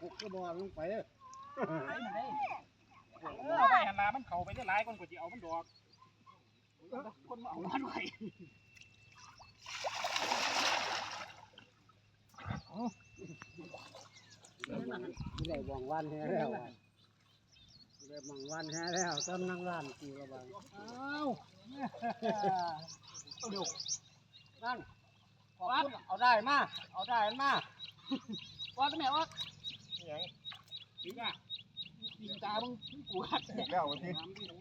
หกกระบอกลงไปไปมันได้เออเอาไปหันหน้ามันเข้าไปได้หลายคนกว่าจะเอามันดอกคนมาเอามันไว้ไม่ได้วางวันแฮ่แล้วอะไม่ได้วางวันแฮ่แล้วต้นนั่งร้านกี่กระบอกอ้าวเอาเดี๋ยวนั่นขอบคุณเอาได้มาเอาได้มาว่าทำไมวะยัง ปีน่ะปีตามึงกูหัดแล้ววันที่น้ำที่ตรง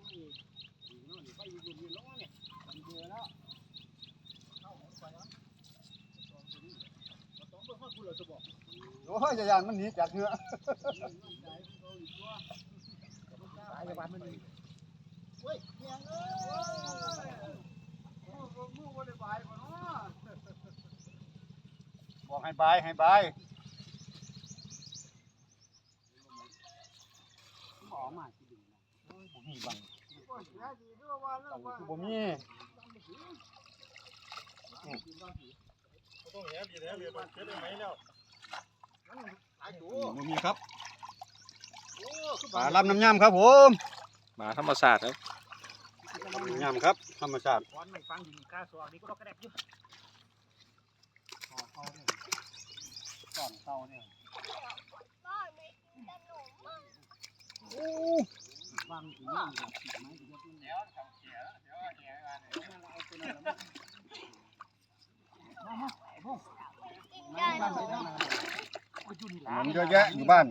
นี้ไปยู่บนนี้แล้วเนี่ยมันเบื่อแล้วโอ้ยยานมันหนีจากเนื้อตายไปบ้านมันบอกให้บายให้บายหมอ มาที่ดึงบ่มีบังบ่มีต้องแหดีแล้วเรียนเกิดได้ไหมแล้วบ่มีครับปลาลำน้ำยำครับผมมาธรรมศาสตร์ครับน้ำยำครับ ธรรมชาติก้อนไม่ฟังดินข้าสวนี่ก็ต้องกระแดกอยู่ขอเขาเนี่ยก่อนเตาเนี่ย บางทีนั่งแบบติดไม้ติดยศนี่แล้วมันเยอะแยะอยู่บ้าน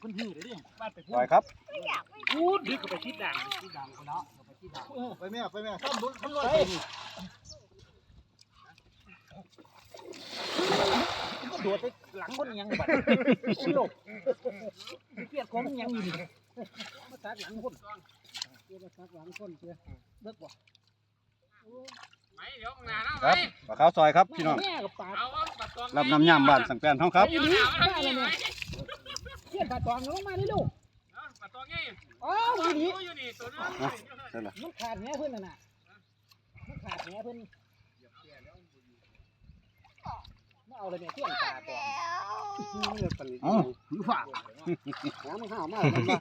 คนหิ้วเลยดิบ้านไปปพูล่อยดครับ พูดดิก็ไปคิดด่างที่ดังคนละไปที่ดังไปแม่ไปแม่ข้ามบุญข้ามรเฮ้ยก็โดดไปหลังคนยังบัดโลกเกลียดของยังอยู่ดิ มาตัดหลังคนเจ้ามาตัดหลังคนเจ้าเลิกบ่ไหมเดี๋ยวข้างหน้านะครับปลาขาวซอยครับพี่น้องแม่กับปากเอาว่าปัดตองรับน้ำยำบ้านสังแปนท้องครับไปอยู่นี่บ้านเลยเนี่ยเขียนปากตองลงมาดิลูกปัดตองนี่อ๋ออยู่นี่อยู่นี่ตัวนึงมันขาดแหนเพิ่นน่ะน่ะมันขาดแหนเพิ่นมาเอาเลยเนี่ยเขียนปากตองนี่ เลยผลิตเอ้าหรือฝากน้ำมันห้าวมากมันมา